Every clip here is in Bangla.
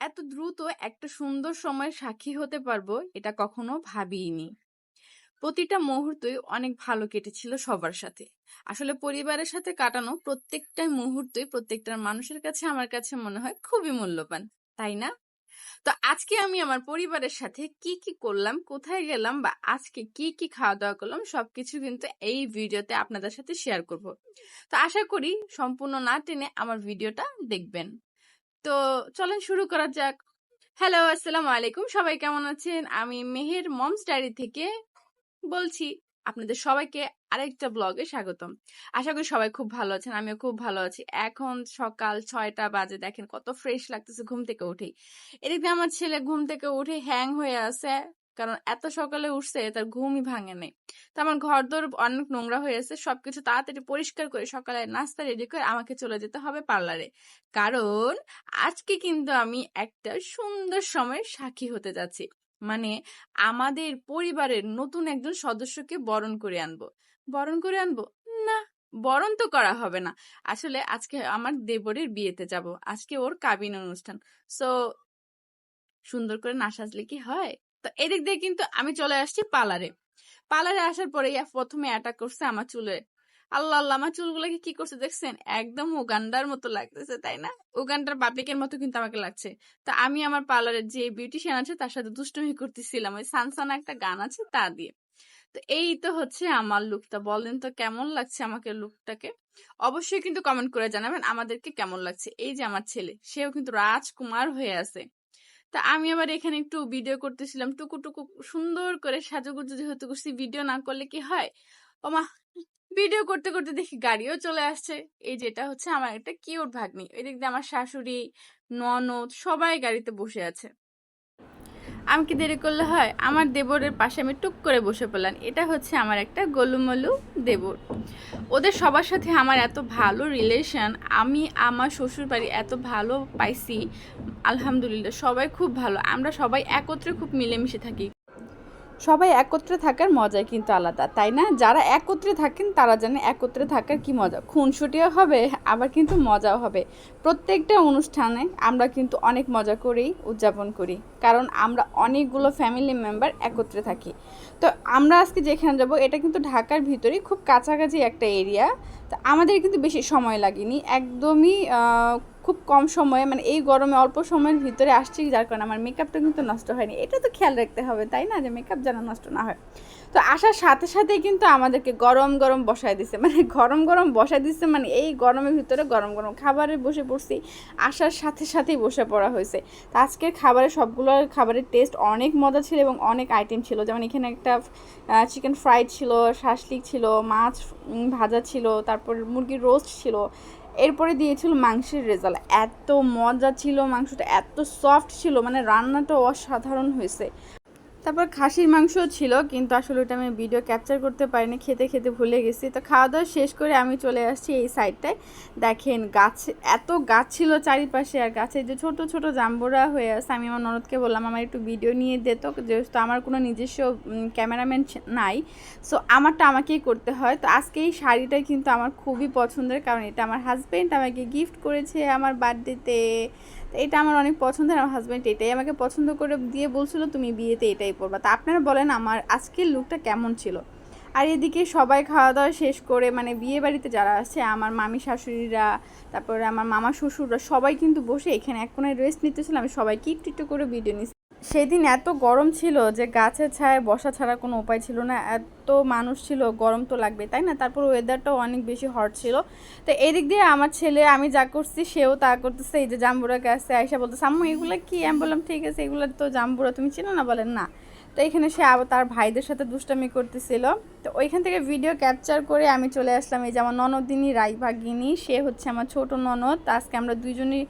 এত দ্রুত একটা সুন্দর সময়ের সাক্ষী হতে পারব এটা কখনো ভাবিইনি। প্রতিটা মুহূর্তই অনেক ভালো কেটেছিল সবার সাথে। আসলে পরিবারের সাথে কাটানো প্রত্যেকটা মুহূর্তই প্রত্যেকটা মানুষের কাছে আমার কাছে মনে হয় খুবই মূল্যবান, তাই না? তো আজকে আমি আমার পরিবারের সাথে কি কি করলাম, কোথায় গেলাম বা আজকে কি কি খাওয়া দাওয়া করলাম সবকিছু কিন্তু এই ভিডিওতে আপনাদের সাথে শেয়ার করব। তো আশা করি সম্পূর্ণ না টেনে আমার ভিডিওটা দেখবেন। তো চলেন শুরু করা যাক। হ্যালো আসসালামু আলাইকুম। সবাই কেমন আছেন? আমি মেহের মমস ডায়েরি থেকে বলছি, আপনাদের সবাইকে আরেকটা ব্লগে স্বাগতম। আশা করি সবাই খুব ভালো আছেন, আমিও খুব ভালো আছি। এখন সকাল ছয়টা বাজে, দেখেন কত ফ্রেশ লাগতেছে ঘুম থেকে উঠেই। এদিকে আমার ছেলে ঘুম থেকে উঠে হ্যাং হয়ে আছে। কারণ এত সকালে উঠছে তার ঘুমই ভাঙে নেই। তো আমার ঘর দর অনেক নোংরা হয়ে আছে সবকিছু তাড়াতাড়ি পরিষ্কার করে সকালে নাস্তা রেডি করে আমাকে চলে যেতে হবে পার্লারে। কারণ আজকে কিন্তু আমি একটা সুন্দর সময়ের সাক্ষী হতে যাচ্ছি। মানে আমাদের পরিবারের নতুন একজন সদস্যকে বরণ করে আনব। বরণ করে আনব? না, বরণ তো করা হবে না। আসলে আজকে আমার দেবরের বিয়েতে যাব। আজকে ওর কাবিন অনুষ্ঠান। সো সুন্দর করে না সাজলে কি হয়? তো এদিক দিয়ে কিন্তু আমি চলে আসছি পার্লারে। পার্লারে আসার পরে ইয়া প্রথমে অ্যাটাক করছে আমার চুলে। আল্লাহ আল্লাহ, আমার চুলগুলোকে কি করছে দেখছেন? একদম উগান্ডার মতো লাগতেছে, তাই না? উগান্ডার বাপিকের মতো কিন্তু আমাকে লাগছে। তো আমি আমার পার্লারের যে বিউটিশিয়ান আছে তার সাথে দুষ্টুমি করতেছিলাম। ওই সানসানা একটা গান আছে তা দিয়ে। তো এই তো হচ্ছে আমার লুকটা বলেন তো কেমন লাগছে আমাকে লুকটাকে অবশ্যই কিন্তু কমেন্ট করে জানাবেন আমাদেরকে কেমন লাগছে। এই যে আমার ছেলে, সেও কিন্তু রাজকুমার হয়ে আছে। তা আমি আবার এখানে একটু ভিডিও করতেছিলাম। টুকু টুকু সুন্দর করে সাজুগুজু যেহেতু করছি ভিডিও না করলে কি হয়? ওমা ভিডিও করতে করতে দেখি গাড়িও চলে আসছে। এই যেটা হচ্ছে আমার একটা কিউট ভাগ্নি। এদিক দিয়ে আমার শাশুড়ি, ননদ সবাই গাড়িতে বসে আছে। আমি কি দেরি করলে হয়? আমার দেবরের পাশে আমি টুক করে বসে পড়লাম। এটা হচ্ছে আমার একটা গোলুমলু দেবর। ওদের সবার সাথে আমার এত ভালো রিলেশন আমি আমার শ্বশুর বাড়ি এত ভালো পাইছি, আলহামদুলিল্লাহ সবাই খুব ভালো। আমরা সবাই একত্রে খুব মিলেমিশে থাকি। সবাই একত্রে থাকার মজাই কিন্তু আলাদা, তাই না? যারা একত্রে থাকেন, তারা জানে একত্রে থাকার কি মজা। খুনসুটিও হবে, আবার কিন্তু মজাও হবে। প্রত্যেকটা অনুষ্ঠানে আমরা কিন্তু অনেক মজা করেই উদযাপন করি, কারণ আমরা অনেকগুলো ফ্যামিলি মেম্বার একত্রে থাকি। তো আমরা আজকে যেখানে যাব, এটা কিন্তু ঢাকার ভিতরেই খুব কাছাকাছি একটা এরিয়া তো আমাদের কিন্তু বেশি সময় লাগেনি, একদমই খুব কম সময়ে মানে এই গরমে অল্প সময়ের ভিতরে আসছি যার কারণে আমার মেকআপটা কিন্তু নষ্ট হয়নি। এটা তো খেয়াল রাখতে হবে, তাই না? যে মেকআপ যেন নষ্ট না হয়। তো আসার সাথে সাথে কিন্তু আমাদেরকে গরম গরম বসায় দিছে। মানে গরম গরম বসায় দিচ্ছে মানে এই গরমের ভিতরে গরম গরম খাবারে বসে পড়ছি। আসার সাথে সাথেই বসে পড়া হয়েছে। তো আজকের খাবারের সবগুলো খাবারের টেস্ট অনেক মজা ছিল এবং অনেক আইটেম ছিল। যেমন এখানে একটা চিকেন ফ্রাইড ছিল, শাসলিক ছিল, মাছ ভাজা ছিল, তারপর মুরগির রোস্ট ছিল। এরপরে দিয়েছিল মাংসের রেজাল্ট। এত মজা ছিল মাংসটা, এত সফট ছিল মানে রান্নাটা অসাধারণ হয়েছে। তারপর খাসির মাংসও ছিল, কিন্তু আসলে ওটা আমি ভিডিও ক্যাপচার করতে পারিনি, খেতে খেতে ভুলে গেছি। তো খাওয়া দাওয়া শেষ করে আমি চলে আসছি এই সাইডটায় দেখেন গাছ, এত গাছ ছিল চারিপাশে, আর গাছে যে ছোট ছোট জাম্বুরা হয়ে আছে, আমি আমার ননদকে বললাম, আমার একটু ভিডিও নিয়ে দিত যেহেতু আমার কোনো নিজস্ব ক্যামেরাম্যান নাই। সো আমারটা আমাকেই করতে হয়। তো আজকে এই শাড়িটাই কিন্তু আমার খুবই পছন্দের, কারণ এটা আমার হাজব্যান্ড আমাকে গিফট করেছে আমার বার্থডেতে এটা আমার অনেক পছন্দের, আমার হাজব্যান্ড এটাই আমাকে পছন্দ করে দিয়ে বলছিল, তুমি বিয়েতে এটাই পরবা। তা আপনারা বলেন আমার আজকের লুকটা কেমন ছিল? আর এদিকে সবাই খাওয়া দাওয়া শেষ করে মানে বিয়ে বাড়িতে যারা আছে, আমার মামি শাশুড়িরা, তারপরে আমার মামা শ্বশুররা সবাই কিন্তু বসে এখানে এক কোনায় রেস্ট নিতেছিল। আমি সবাইকে একটু একটু করে ভিডিও নিচ্ছি। সেদিন এত গরম ছিল যে গাছের ছায় বসা ছাড়া কোনো উপায় ছিল না। এত মানুষ ছিল, গরম তো লাগবে তাই না? তারপর ওয়েদারটাও অনেক বেশি হট ছিল। তো এদিক দিয়ে আমার ছেলে, আমি যা করছি, সেও তা করতেছে। এই যে জাম্বুরা গাছে আইসা বলতেছে, আম্মু, এগুলো কি? আমি বললাম, ঠিক আছে, এগুলো তো জাম্বুরা, তুমি চিনো না? বলেন না। তো এখানে সে আবার তার ভাইদের সাথে দুষ্টামি করতেছিল। তো ওইখান থেকে ভিডিও ক্যাপচার করে আমি চলে আসলাম। এই যে আমার ননদিনী রাইভাগিনী, সে হচ্ছে আমার ছোট ননদ। আজকে আমরা দুইজনই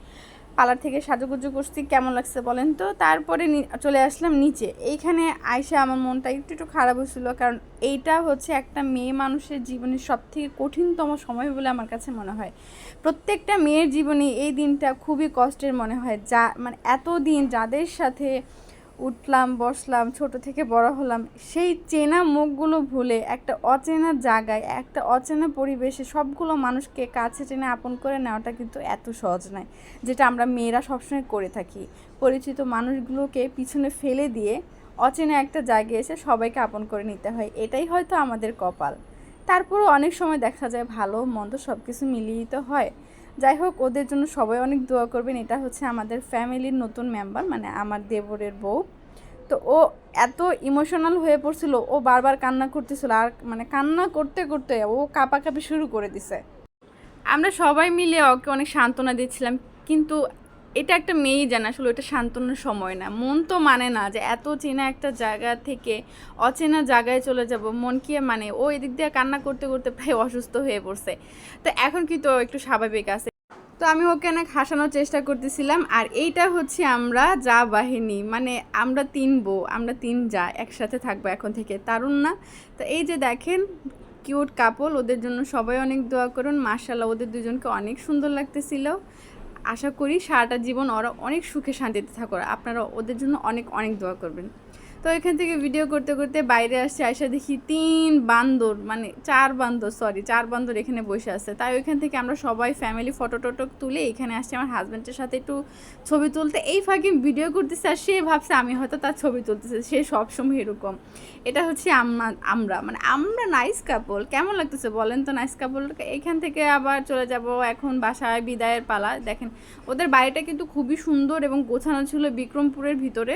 পার্লার থেকে সাজুগুজু করছি, কেমন লাগছে বলেন তো? তারপরে চলে আসলাম নিচে। এইখানে আয়সা আমার মনটা একটু একটু খারাপ হয়েছিল, কারণ এইটা হচ্ছে একটা মেয়ে মানুষের জীবনের সব থেকে কঠিনতম সময় বলে আমার কাছে মনে হয়। প্রত্যেকটা মেয়ের জীবনে এই দিনটা খুবই কষ্টের মনে হয়, যা মানে এত দিন যাদের সাথে উঠলাম, বসলাম, ছোট থেকে বড় হলাম। সেই চেনা মুখগুলো ভুলে, একটা অচেনা জায়গায়, একটা অচেনা পরিবেশে সবগুলো মানুষকে কাছে টেনে আপন করে নেওয়াটা কিন্তু এত সহজ নয়, যেটা আমরা মেয়েরা সবসময় করে থাকি। পরিচিত মানুষগুলোকে পিছনে ফেলে দিয়ে অচেনা একটা জায়গায় এসে সবাইকে আপন করে নিতে হয়, এটাই হয়তো আমাদের কপাল। তারপরও অনেক সময় দেখা যায় ভালো, মন্দ সব কিছু মিলিয়ে তো হয়। যাই হোক, ওদের জন্য সবাই অনেক দোয়া করবেন। এটা হচ্ছে আমাদের ফ্যামিলির নতুন মেম্বার মানে আমার দেবরের বউ। তো ও এত ইমোশনাল হয়ে পড়ছিল, ও বারবার কান্না করতেছিল। আর মানে কান্না করতে করতে ও কাঁপাকাঁপি শুরু করে দিছে। আমরা সবাই মিলে ওকে অনেক সান্ত্বনা দিচ্ছিলাম, কিন্তু এটা একটা মেয়েই জানে, আসলে ওটা সান্ত্বনার সময় না। মন তো মানে না যে এত চেনা একটা জায়গা থেকে অচেনা জায়গায় চলে যাব, মন কি মানে? ও এদিক দিয়ে কান্না করতে করতে প্রায় অসুস্থ হয়ে পড়ছে। তো এখন কিন্তু ও একটু স্বাভাবিক আছে। তো আমি ওকে অনেক হাসানোর চেষ্টা করতেছিলাম আর এইটা হচ্ছে আমরা যা বাহিনী মানে আমরা তিন বউ, আমরা তিন যা একসাথে থাকব এখন থেকে, তারুণ না? তো এই যে দেখেন কিউট কাপল ওদের জন্য সবাই অনেক দোয়া করুন মার্শাল্লাহ ওদের দুজনকে অনেক সুন্দর লাগতেছিল। আশা করি সারাটা জীবন ওরা অনেক সুখে শান্তিতে থাকো আপনারা ওদের জন্য অনেক অনেক দোয়া করবেন। তো এখান থেকে ভিডিও করতে করতে বাইরে আসছে আয়সা দেখি তিন বান্দর মানে চার বান্দর সরি চার বান্দর এখানে বসে আছে। তাই ওইখান থেকে আমরা সবাই ফ্যামিলি ফটো টটো তুলে এখানে আসছি, আমার হাজব্যান্ডের সাথে একটু ছবি তুলতে। এই ফাঁকে ভিডিও করতেছে আর সে ভাবছে আমি হয়তো তার ছবি তুলতেছে, সে সবসময় এরকম। এটা হচ্ছে আমা- আমরা মানে আমরা নাইস কাপল কেমন লাগতেছে বলেন তো নাইস কাপল এখান থেকে আবার চলে যাব এখন বাসায় বিদায়ের পালা। দেখেন, ওদের বাড়িটা কিন্তু খুবই সুন্দর এবং গোছানো ছিল বিক্রমপুরের ভিতরে।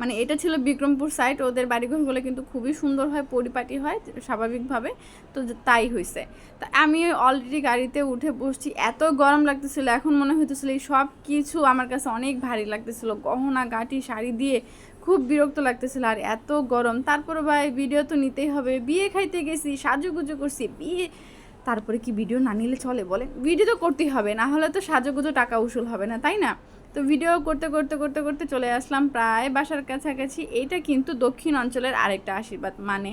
মানে এটা ছিল বিক্রমপুর সাইড ওদের বাড়িঘরগুলো কিন্তু খুবই সুন্দর হয়, পরিপাটি হয়, স্বাভাবিকভাবে। তো তাই হয়েছে তা আমি অলরেডি গাড়িতে উঠে বসছি, এত গরম লাগতেছিল, এখন মনে হইতেছিল এই সব কিছু আমার কাছে অনেক ভারী লাগতেছিল। গহনা, গাঁটি, শাড়ি দিয়ে খুব বিরক্ত লাগতেছিল, আর এত গরম। তারপরে ভাই ভিডিও তো নিতেই হবে। বিয়ে খাইতে গেছি, সাজুগুজু করছি, বিয়ে তারপরে কি ভিডিও না নিলে চলে বলে ভিডিও তো করতেই হবে, না হলে তো সাজুগুজু টাকা উসুল হবে না, তাই না? তো ভিডিও করতে করতে করতে করতে চলে আসলাম প্রায় বাসার কাছাকাছি। এটা কিন্তু দক্ষিণ অঞ্চলের আরেকটা আশীর্বাদ মানে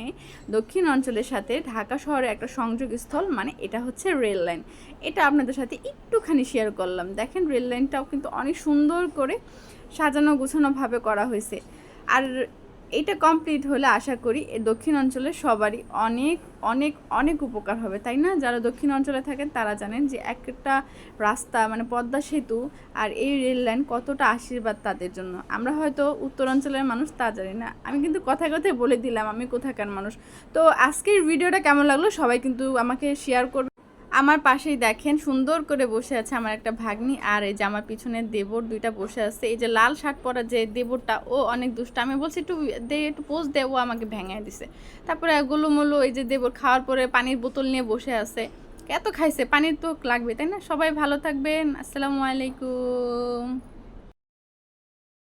দক্ষিণ অঞ্চলের সাথে ঢাকা শহরে একটা সংযোগস্থল মানে এটা হচ্ছে রেল লাইন এটা আপনাদের সাথে একটুখানি শেয়ার করলাম। দেখেন রেল লাইনটাও কিন্তু অনেক সুন্দর করে সাজানো গোছানোভাবে করা হয়েছে। আর এটা কমপ্লিট হলে আশা করি দক্ষিণ অঞ্চলের সবারই অনেক অনেক অনেক উপকার হবে, তাই না? যারা দক্ষিণ অঞ্চলে থাকেন তারা জানেন যে একটা রাস্তা মানে পদ্মা সেতু আর এই রেল লাইন কতটা আশীর্বাদ তাদের জন্য। আমরা হয়তো উত্তরাঞ্চলের মানুষ তা জানি না। আমি কিন্তু কথায় কথায় বলে দিলাম, আমি কোথাকার মানুষ। তো আজকের ভিডিওটা কেমন লাগল? সবাই কিন্তু আমাকে শেয়ার করবে। আমার পাশেই দেখেন, সুন্দর করে বসে আছে আমার একটা ভাগ্নি আর এই যে আমার পিছনে দেবর দুইটা বসে আছে। এই যে লাল শার্ট পরা যে দেবরটা, ও অনেক দুষ্ট। আমি বলছি, একটু দে, একটু পোজ দে, ও আমাকে ভেঙে দিছে। তারপরে গুলুমুলু এই যে দেবর খাওয়ার পরে পানির বোতল নিয়ে বসে আছে। এত খাইছে, পানির তো লাগবে, তাই না? সবাই ভালো থাকবেন। আসসালামু আলাইকুম।